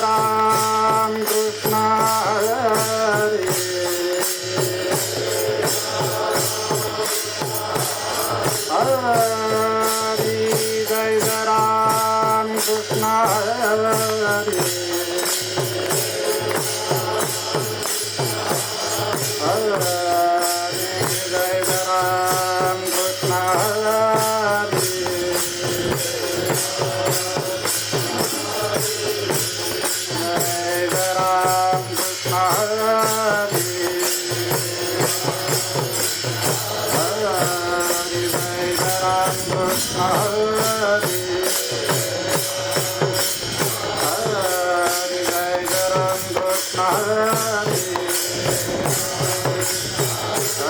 तारा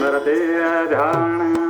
मतेजाण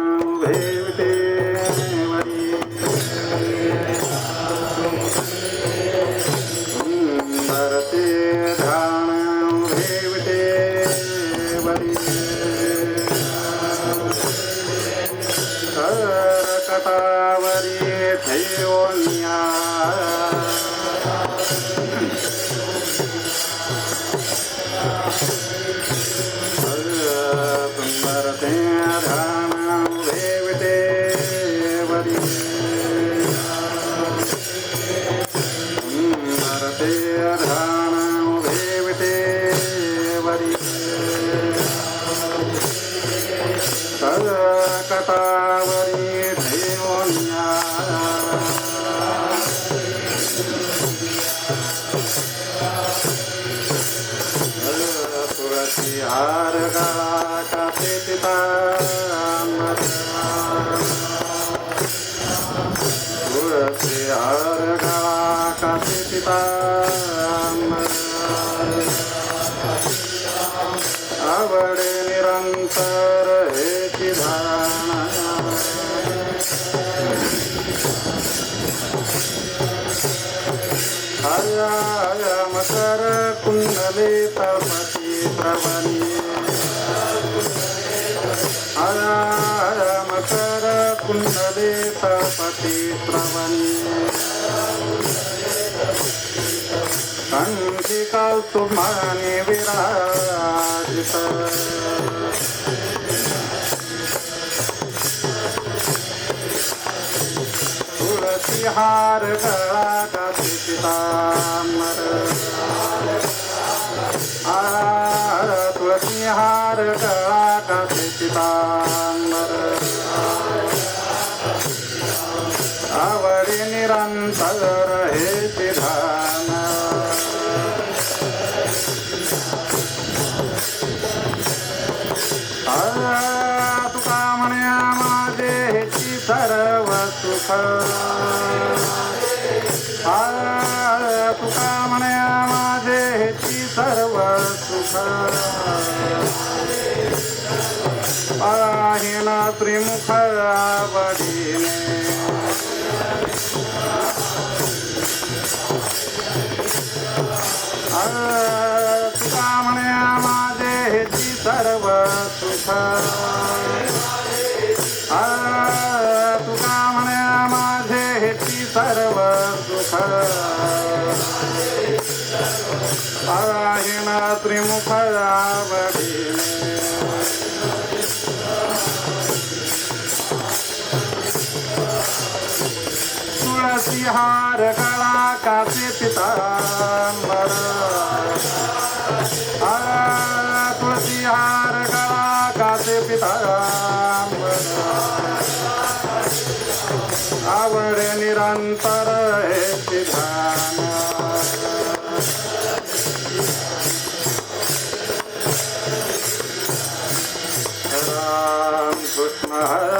मकर कुंडले तमसी प्रवणी हार गळा पितांबर हार तुळशी हार गळा पितांबर आवडी निरंतर हे पिधा శ్రీముఖ विहार करा कासे पितांबर तुळसी हार करा कासे पितांबर आवड निरंतर राम कृष्ण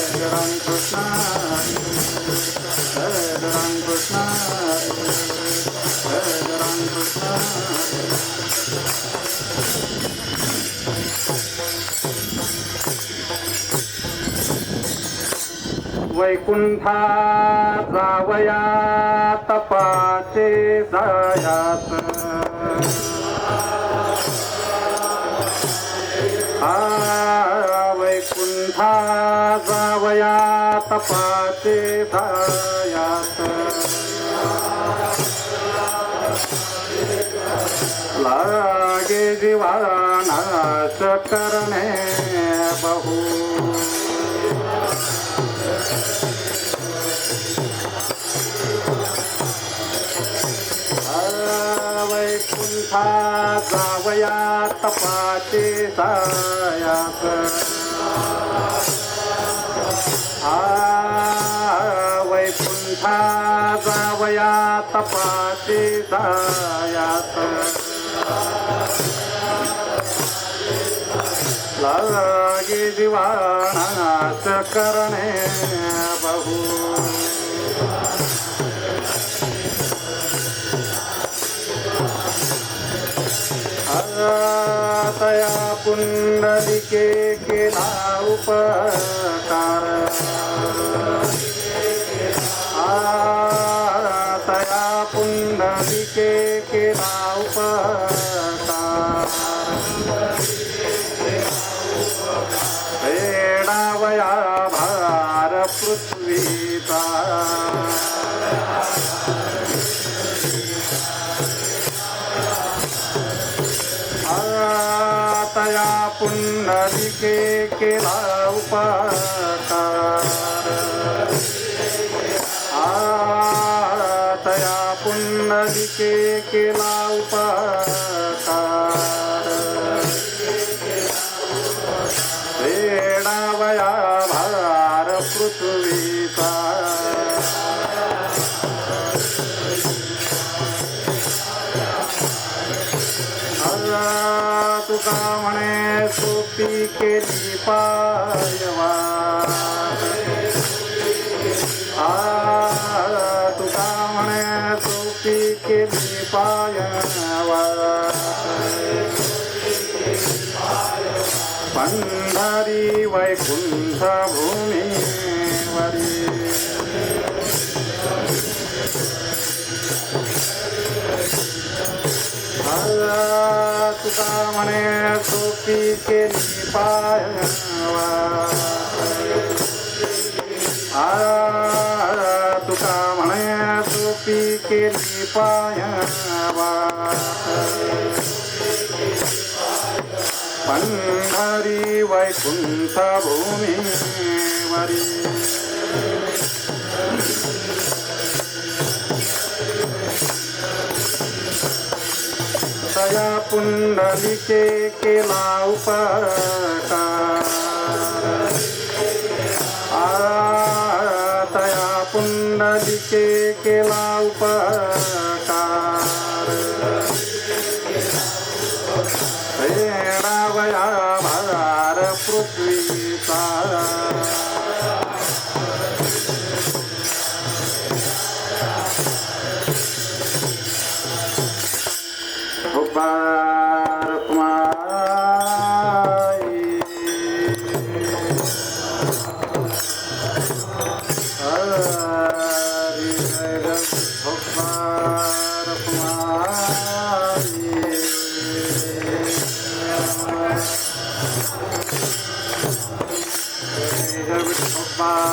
वैकुंठा जावया तपाचे जायात. आ वैकुंठा जावया तपाचे जायात. लागे जीवानाश करणे बहु हा जावया तपाचे सायात हा वैकुंठा जावया तपाचे सायात लागे जीवानाश करणे बहु पुंडलिके केला उपकार. तया पुंडलिके केला उपकार. वेडावया उपकार तया पुंडलिके केला उपकार। वेडावया भार पृथ्वीचा तुका म्हणे सोपी तुका म्हणे सोपी केली पायवा पंढरी वैकुंठ भूमीवरी तुका म्हणे सोपी केली पायवा तुका केली पायवा. पंढरी वैकुंठ भूमीवरी तया पुंडलिके केला उपकार. Bye.